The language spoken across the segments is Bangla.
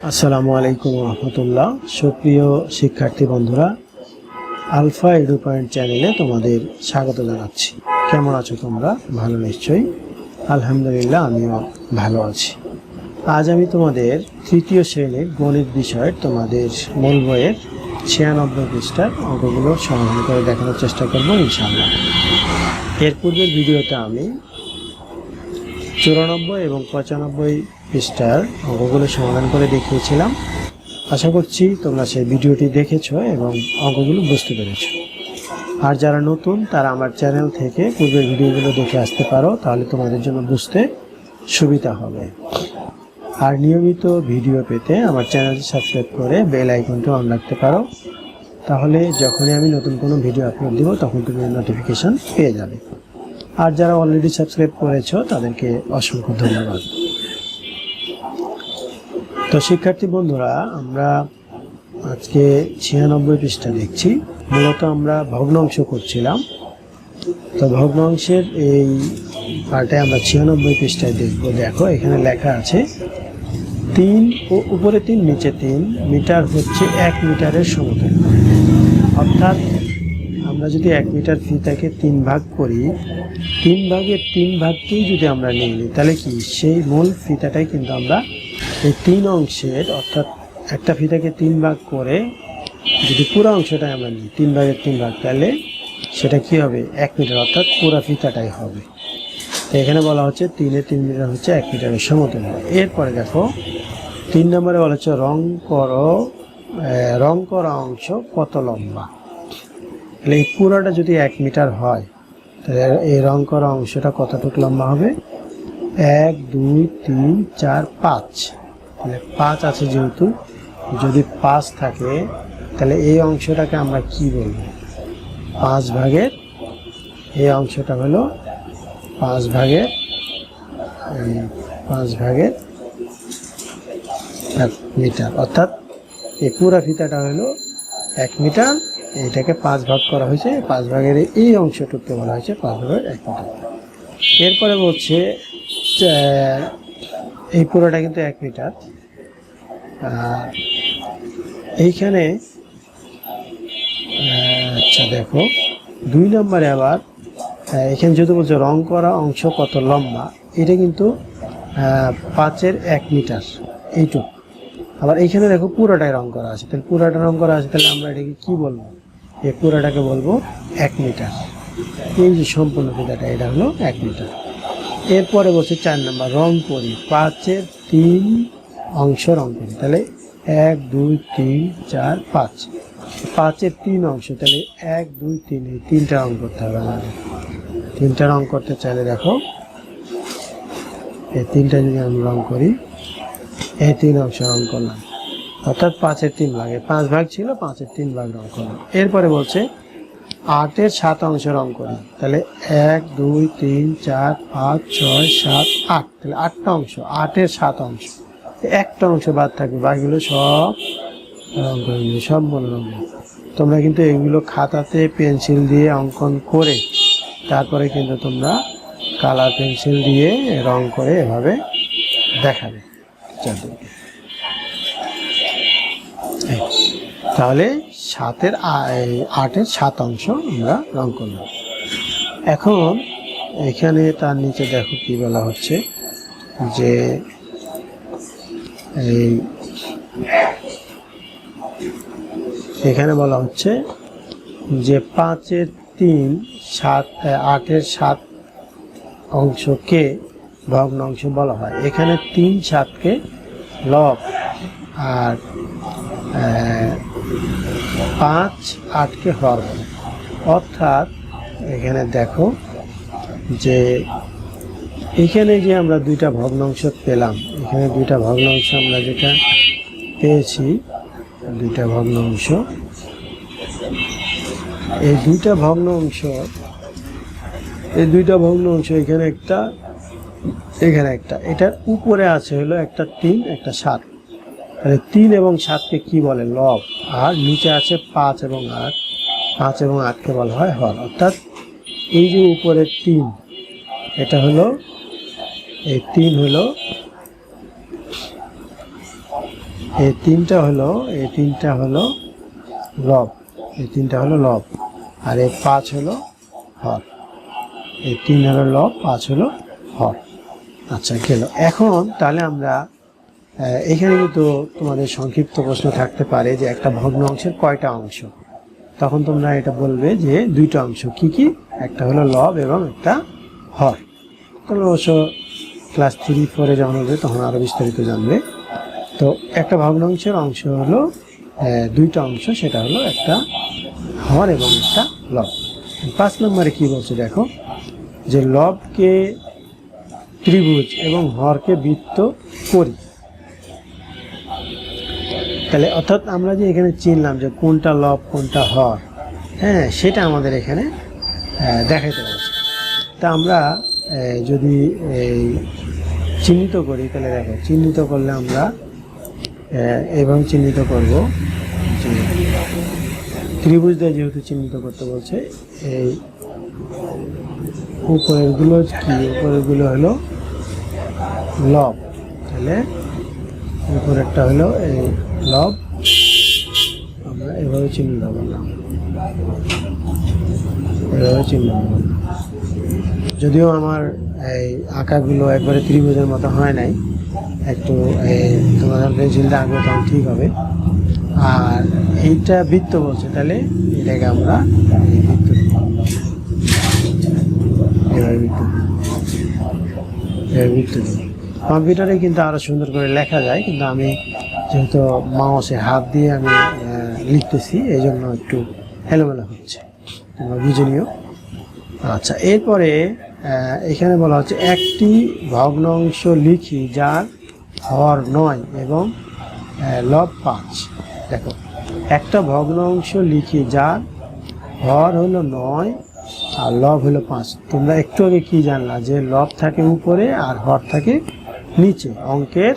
আসসালামু আলাইকুম রহমতুল্লাহ। সুপ্রিয় শিক্ষার্থী বন্ধুরা, আলফা এডু পয়েন্ট চ্যানেলে তোমাদের স্বাগত জানাচ্ছি। কেমন আছো তোমরা? ভালো নিশ্চয়ই। আলহামদুলিল্লাহ, আমিও ভালো আছি। আজ আমি তোমাদের তৃতীয় শ্রেণির গণিত বিষয়ের তোমাদের মূল বইয়ের ছিয়ানব্বই পৃষ্ঠার অঙ্কগুলো সমাধান করে দেখানোর চেষ্টা করব ইনশাআল্লাহ। এর পূর্বের ভিডিওতে আমি চুরানব্বই এবং পঁচানব্বই পৃষ্ঠার অঙ্কগুলো সমাধান করে দেখিয়েছিলাম। আশা করছি তোমরা সেই ভিডিওটি দেখেছ এবং অঙ্কগুলো বুঝতে পেরেছ। আর যারা নতুন, তারা আমার চ্যানেল থেকে পূর্বের ভিডিওগুলো দেখে আসতে পারো, তাহলে তোমাদের জন্য বুঝতে সুবিধা হবে। আর নিয়মিত ভিডিও পেতে আমার চ্যানেলটি সাবস্ক্রাইব করে বেল আইকনটি অন রাখতে পারো। তাহলে যখনই আমি নতুন কোনো ভিডিও আপলোড দিব, তখন তুমি নোটিফিকেশন পেয়ে যাবে। আর যারা অলরেডি সাবস্ক্রাইব করেছ, তাদেরকে অসংখ্য ধন্যবাদ। তো শিক্ষার্থী বন্ধুরা, আমরা আজকে ছিয়ানব্বই পৃষ্ঠা দেখছি। মূলত আমরা ভগ্নাংশ করছিলাম। তো ভগ্নাংশের এই পার্টে আমরা ছিয়ানব্বই পৃষ্ঠায় দেখব। দেখো, এখানে লেখা আছে, তিন ও উপরে তিন, নিচে তিন, মিটার হচ্ছে এক মিটারের সমতুল্য অর্থাৎ আমরা যদি এক মিটার ফিতাকে তিন ভাগ করি, তিন ভাগের তিন ভাগকেই যদি আমরা নিয়ে নিই, তাহলে কি? সেই মূল ফিতাটাই কিন্তু আমরা এই তিন অংশের, অর্থাৎ একটা ফিতাকে তিন ভাগ করে যদি পুরো অংশটাই আমরা নিই, তিন ভাগের তিন ভাগ, তাহলে সেটা কি হবে? এক মিটার, অর্থাৎ পুরো ফিতাটাই হবে। এখানে বলা হচ্ছে তিনে তিন মিটার হচ্ছে এক মিটারের সমতুল্য এরপরে দেখো, তিন নম্বরে বলা হচ্ছে রং করো রং করা অংশ কত লম্বা? তাহলে এই পুরোটা যদি এক মিটার হয়, তাহলে এই রং করা অংশটা কতটুকু লম্বা হবে? এক, দুই, তিন, চার, পাঁচ। তাহলে পাঁচ আছে যেহেতু, যদি পাঁচ থাকে, তাহলে এই অংশটাকে আমরা কি বলব? পাঁচ ভাগের, এই অংশটা হলো পাঁচ ভাগের পাঁচ ভাগের এক মিটার। অর্থাৎ এই পুরা ফিতাটা হলো এক মিটার এটাকে পাঁচ ভাগ করা হয়েছে। পাঁচ ভাগের এই অংশটুকুকে বলা হয়েছে পাঁচ ভাগের এক এরপরে বলছে এই পুরোটা কিন্তু এক মিটার। এইখানে আচ্ছা দেখো, দুই নম্বরে আবার এখানে যেহেতু বলছে রং করা অংশ কত লম্বা, এটা কিন্তু পাঁচের এক মিটার। এইটুকু। আবার এইখানে দেখো পুরোটাই রং করা আছে। তাহলে পুরোটা রং করা আছে, তাহলে আমরা এটাকে কি বলব? এই পুরোটাকে বলব এক মিটার। এই যে সম্পূর্ণ ফিতাটা, এটা হলো এক মিটার। এরপরে বলছে চার নাম্বার রং করি পাঁচের তিন অংশ রং করি তাহলে এক, দুই, তিন, চার, পাঁচ। পাঁচের তিন অংশ, তাহলে এক, দুই, তিন, এই তিনটা রং করতে হবে আমাদের। তিনটা রং করতে চাইলে দেখো, এই তিনটা যদি আমি রং করি এই তিন অংশ রং করলাম অর্থাৎ পাঁচের তিন ভাগে। পাঁচ ভাগ ছিল, পাঁচের তিন ভাগ রং করলাম এরপরে বলছে, আটের সাত অংশ রং করি তাহলে এক, দুই, তিন, চার, পাঁচ, ছয়, সাত, আট। তাহলে আটটা অংশ, আটের সাত অংশ। একটা অংশ বাদ থাকবে, বাকিগুলো সব রং করে সব মনে রঙ তোমরা কিন্তু এগুলো খাতাতে পেন্সিল দিয়ে অঙ্কন করে, তারপরে কিন্তু তোমরা কালার পেন্সিল দিয়ে রং করে এভাবে দেখাবে। তাহলে সাতের আটের সাত অংশ আমরা রং করলাম। এখন এখানে তার নিচে দেখো কি বলা হচ্ছে যে এই এখানে বলা হচ্ছে যে পাঁচের তিন, সাত আটের সাত অংশকে ভগ্নাংশ বলা হয়। এখানে তিন সাতকে লব আর পাঁচ আটকে হর বলে অর্থাৎ এখানে দেখো যে এখানে যে আমরা দুইটা ভগ্নাংশ পেলাম, এখানে দুইটা ভগ্নাংশ আমরা যেটা পেয়েছি, দুইটা ভগ্নাংশ, এই দুইটা ভগ্নাংশ, এই দুইটা ভগ্নাংশ এখানে একটা এখানে একটা। এটার উপরে আছে হলো একটা তিন একটা সাত তাহলে তিন এবং সাতকে কি বলে? লব। আর নিচে আছে পাঁচ এবং আট। পাঁচ এবং আটকে বলা হয় হর অর্থাৎ এই যে উপরে তিন, এটা হলো, এই তিন হলো, এই তিনটা হলো, এই তিনটা হলো লব। এই তিনটা হলো লব। আর এই পাঁচ হলো হর এই তিন হলো লব, পাঁচ হলো হর আচ্ছা গেল। এখন তাহলে আমরা এখানে কিন্তু তোমাদের সংক্ষিপ্ত প্রশ্ন থাকতে পারে যে একটা ভগ্ন অংশের কয়টা অংশ? তখন তোমরা এটা বলবে যে দুইটা অংশ। কি কি? একটা হলো লব এবং একটা হর। তোমরা অবশ্য ক্লাস থ্রি ফোরে যখন হবে তখন আরও বিস্তারিত জানবে। তো একটা ভগ্নাংশের অংশ হলো দুইটা অংশ, সেটা হলো একটা হর এবং একটা লব। পাঁচ নম্বরে কি বলছে দেখো, যে লবকে ত্রিভুজ এবং হরকে বৃত্ত করি। তাহলে অর্থাৎ আমরা যে এখানে চিনলাম যে কোনটা লব, কোনটা হর হ্যাঁ সেটা আমাদের এখানে দেখাইতে বলছে তা আমরা যদি চিহ্নিত করি, তাহলে দেখো, চিহ্নিত করলে আমরা এভাবে চিহ্নিত করব যে ত্রিভুজ দিয়ে যেহেতু চিহ্নিত করতে বলছে, এই উপরেরগুলো কি? উপরেরগুলো হলো লব। তাহলে উপরেরটা হলো এই লব। আমরা এভাবে চিহ্নিত করলাম এভাবে করলাম যদিও আমার এই আঁকাগুলো একবারে ত্রিভুজের মতো হয় নাই, একটু এই তোমাদের পেন্সিলটা আঁকবে তখন ঠিক হবে। আর এইটা বৃত্ত বলছে, তাহলে এটাকে আমরা বৃত্ত দিব। এভাবে বৃত্ত দিব। এভাবে বৃত্ত দিব। কম্পিউটারে কিন্তু আরও সুন্দর করে লেখা যায়, কিন্তু আমি যেহেতু মাউসে হাত দিয়ে আমি লিখতেছি এই জন্য একটু এলোমেলো হচ্ছে। তোমরা আচ্ছা এরপরে এখানে বলা হচ্ছে একটি ভগ্নাংশ লিখি যার হর নয় এবং লব পাঁচ। দেখো, একটা ভগ্নাংশ লিখি যার হর হলো নয় আর লব হলো পাঁচ। তোমরা একটু আগে কি জানলা? যে লব থাকে উপরে আর হর থাকে নিচে। অঙ্কের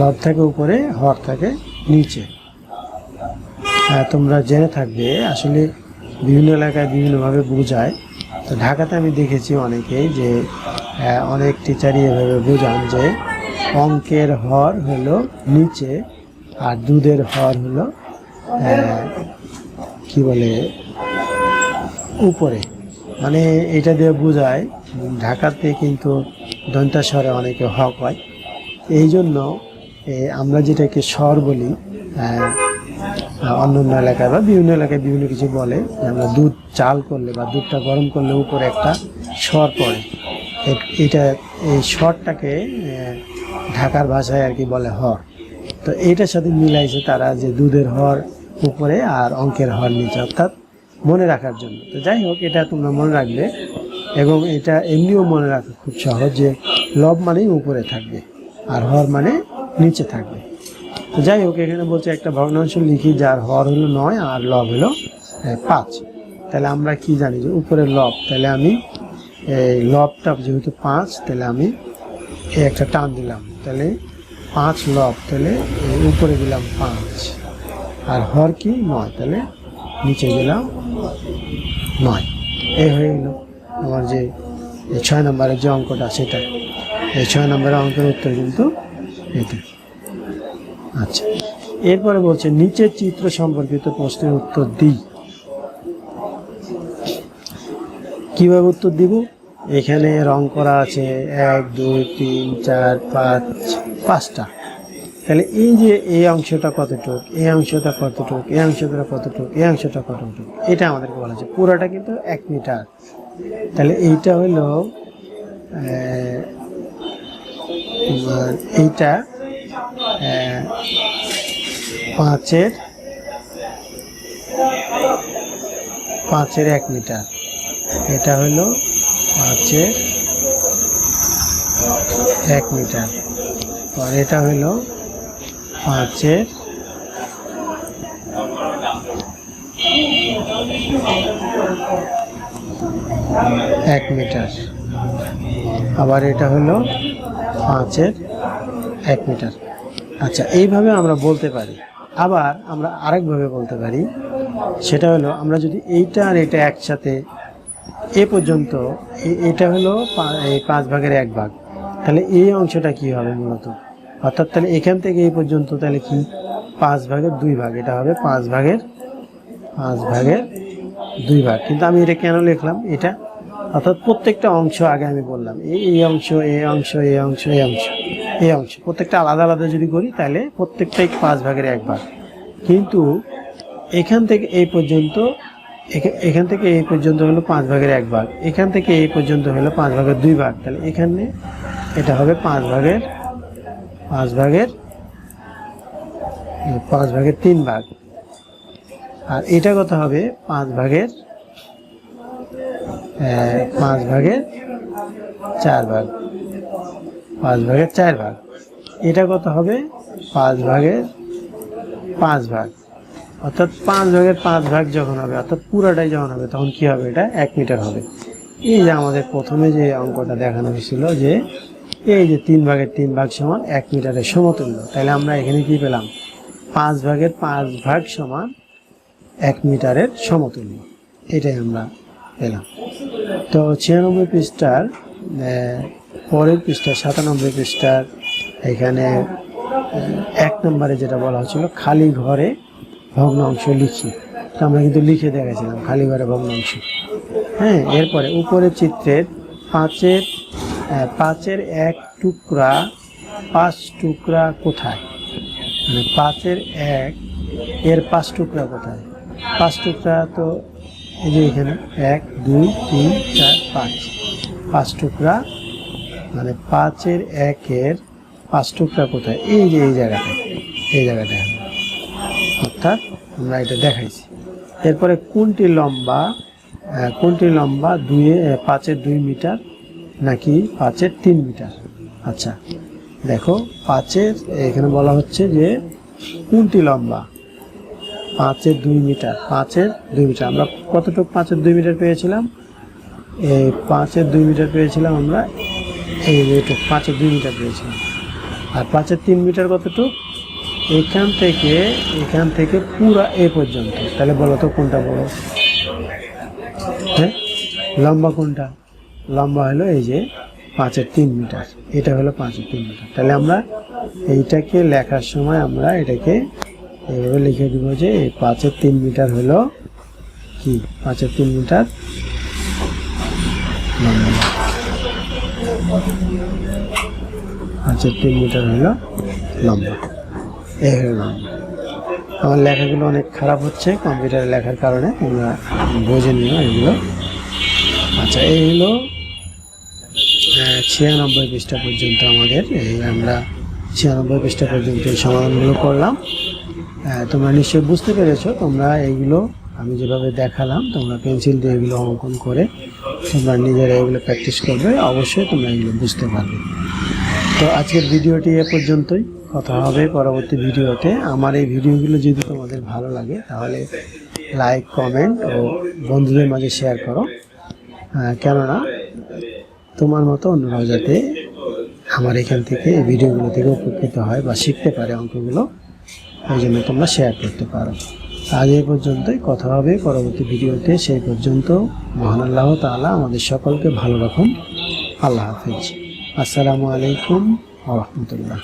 লব থাকে উপরে, হর থাকে নিচে। তোমরা জেনে থাকবে, আসলে বিভিন্ন এলাকায় বিভিন্নভাবে বোঝায়। তো ঢাকাতে আমি দেখেছি অনেকেই যে অনেক টিচারই এভাবে বোঝান যে, অঙ্কের হর হলো নিচে আর দুধের হর হলো কি বলে উপরে। মানে এটা দিয়ে বোঝায় ঢাকাতে কিন্তু দন্তাস্বরে অনেকে হক হয়। এই জন্য আমরা যেটাকে স্বর বলি আহ, অন্য অন্য এলাকায় বা বিভিন্ন এলাকায় বিভিন্ন কিছু বলে আমরা দুধ চাল করলে বা দুধটা গরম করলে উপরে একটা স্বর পড়ে। এটা এই স্বরটাকে ঢাকার ভাষায় আর কি বলে হর। তো এইটার সাথে মিলাইছে তারা যে দুধের হর উপরে আর অঙ্কের হর নিচে, অর্থাৎ মনে রাখার জন্য। তো যাই হোক, এটা তোমরা মনে রাখবে এবং এটা এমনিও মনে রাখা খুব সহজ যে লব মানেই উপরে থাকবে আর হর মানে নিচে থাকবে। তো যাই হোক, এখানে বলছে একটা ভগ্নাংশ লিখি যার হর হলো নয় আর লব হলো পাঁচ। তাহলে আমরা কি জানি যে উপরে লব, তাহলে আমি এই লবটা যেহেতু পাঁচ, তাহলে আমি এই একটা টান দিলাম। তাহলে পাঁচ লব, তাহলে উপরে দিলাম পাঁচ। আর হর কি? নয়। তাহলে নিচে গেলাম। নয়। এই হয়ে গেল। আমার যে ছয় নম্বরের যে অঙ্কটা সেটা। এই ছয় নম্বরের অঙ্কের উত্তর কিন্তু এটা। আচ্ছা। এরপরে বলছে, নিচের চিত্র সম্পর্কিত প্রশ্নের উত্তর দিই। কীভাবে উত্তর দিব? এখানে রং করা আছে এক, দুই, তিন, চার, পাঁচ, পাঁচটা। তাহলে এই যে এই অংশটা কতটুক, এই অংশটা কতটুক, এই অংশটা কতটুক, এই অংশটা কতটুক, এটা আমাদেরকে বলা আছে পুরোটা কিন্তু এক মিটার। তাহলে এইটা হলো এইটা পাঁচের পাঁচের এক মিটার। এটা হলো পাঁচের এক মিটার। আর এটা হলো পাঁচের এক মিটার। আবার এটা হলো পাঁচের এক মিটার। আচ্ছা এইভাবে আমরা বলতে পারি। আবার আমরা আরেকভাবে বলতে পারি, সেটা হলো আমরা যদি এইটা আর এটা একসাথে এ পর্যন্ত এটা হলো এই পাঁচ ভাগের এক ভাগ, তাহলে এই অংশটা কি হবে মূলত? অর্থাৎ তাহলে এখান থেকে এই পর্যন্ত তাহলে কি? পাঁচ ভাগের দুই ভাগ। এটা হবে পাঁচ ভাগের পাঁচ ভাগের দুই ভাগ। কিন্তু আমি এটা কেন লিখলাম? এটা অর্থাৎ প্রত্যেকটা অংশ আগে আমি বললাম, এই এই অংশ এই অংশ এই অংশ এই অংশ এই অংশ। প্রত্যেকটা আলাদা আলাদা যদি করি, তাহলে প্রত্যেকটাই পাঁচ ভাগের এক ভাগ। কিন্তু এখান থেকে এই পর্যন্ত, এখা- এখান থেকে এই পর্যন্ত হলো পাঁচ ভাগের এক ভাগ। এখান থেকে এই পর্যন্ত হলো পাঁচ ভাগের দুই ভাগ। তাহলে এখানে এটা হবে পাঁচ ভাগের পাঁচ ভাগের পাঁচ ভাগের তিন ভাগ। আর এটা কত হবে? পাঁচ ভাগের পাঁচ ভাগের চার ভাগ। পাঁচ ভাগের চার ভাগ। এটা কত হবে? পাঁচ ভাগের পাঁচ ভাগ। অর্থাৎ পাঁচ ভাগের পাঁচ ভাগ যখন হবে, অর্থাৎ পুরাটাই যখন হবে, তখন কি হবে? এটা এক মিটার হবে। এই যে আমাদের প্রথমে যে অঙ্কটা দেখানো হয়েছিল যে এই যে তিন ভাগের তিন ভাগ সমান এক মিটারের সমতুল্য। তাহলে আমরা এখানে কি পেলাম? পাঁচ ভাগের পাঁচ ভাগ সমান এক মিটারের সমতুল্য। এটাই আমরা পেলাম। তো ছিয়ানব্বই পৃষ্ঠার পরের পৃষ্ঠা, সাতানব্বই পৃষ্ঠার, এখানে এক নম্বরে যেটা বলা হচ্ছিল, খালি ঘরে ভগ্নাংশ লিখি। আমরা কিন্তু লিখে দেখেছিলাম খালি ঘরে ভগ্নাংশ। হ্যাঁ এরপরে উপরের চিত্রের পাঁচের পাঁচের এক টুকরা, পাঁচ টুকরা কোথায়? মানে পাঁচের এক, এর পাঁচ টুকরা কোথায়? পাঁচ টুকরা তো এই যে এখানে, এক, দুই, তিন, চার, পাঁচ। পাঁচ টুকরা মানে পাঁচের একের পাঁচ টুকরা কোথায়? এই যে এই জায়গাটা এই জায়গাটা অর্থাৎ আমরা এটা দেখাইছি। এরপরে কোনটি লম্বা? কোনটি লম্বা? দুয়ে পাঁচের দুই মিটার নাকি পাঁচের তিন মিটার? আচ্ছা দেখো, পাঁচের, এখানে বলা হচ্ছে যে কোনটি লম্বা? পাঁচের দুই মিটার, পাঁচের দুই মিটার। আমরা কতটুকু পাঁচের দুই মিটার পেয়েছিলাম? এই পাঁচের দুই মিটার পেয়েছিলাম আমরা, এই যে পাঁচের দুই মিটার পেয়েছিলাম। আর পাঁচের তিন মিটার কতটুক? এখান থেকে এখান থেকে পুরা এ পর্যন্ত। তাহলে বলো তো কোনটা বলো হ্যাঁ? লম্বা কোনটা? লম্বা হলো এই যে পাঁচের তিন মিটার। এটা হলো পাঁচের তিন মিটার। তাহলে আমরা এইটাকে লেখার সময় আমরা এটাকে এইভাবে লিখে দিব যে এই পাঁচের তিন মিটার হলো কি? পাঁচের তিন মিটার লম্বা। পাঁচের তিন মিটার হলো লম্বা। এই হলো লম্বা। আমার লেখাগুলো অনেক খারাপ হচ্ছে কম্পিউটারে লেখার কারণে, তোমরা বোঝে নিও এগুলো। আচ্ছা এই হলো ছিয়ানব্বই পৃষ্ঠা পর্যন্ত আমাদের, এই আমরা ছিয়ানব্বই পৃষ্ঠা পর্যন্ত এই সমাধানগুলো করলাম। তোমরা নিশ্চয়ই বুঝতে পেরেছ, তোমরা এইগুলো আমি যেভাবে দেখালাম, তোমরা পেন্সিল দিয়ে এগুলো অঙ্কন করে তোমরা নিজেরা এগুলো প্র্যাকটিস করবে, অবশ্যই তোমরা এগুলো বুঝতে পারবে। তো আজকের ভিডিওটি এ পর্যন্তই, কথা হবে পরবর্তী ভিডিওতে। আমার এই ভিডিওগুলো যদি তোমাদের ভালো লাগে, তাহলে লাইক, কমেন্ট ও বন্ধুদের মাঝে শেয়ার করো। কেননা তোমার মতো অন্যরাও যাতে আমার এখান থেকে ভিডিওগুলো থেকে উপকৃত হয় বা শিখতে পারে অঙ্কগুলো ওই জন্য তোমরা শেয়ার করতে পারো। আজ এই পর্যন্তই, কথা হবে পরবর্তী ভিডিওতে। সেই পর্যন্ত মহান আল্লাহ তালা আমাদের সকলকে ভালো রাখুন। আল্লাহ হাফিজ। আসসালামু আলাইকুম রহমতুল্লাহ।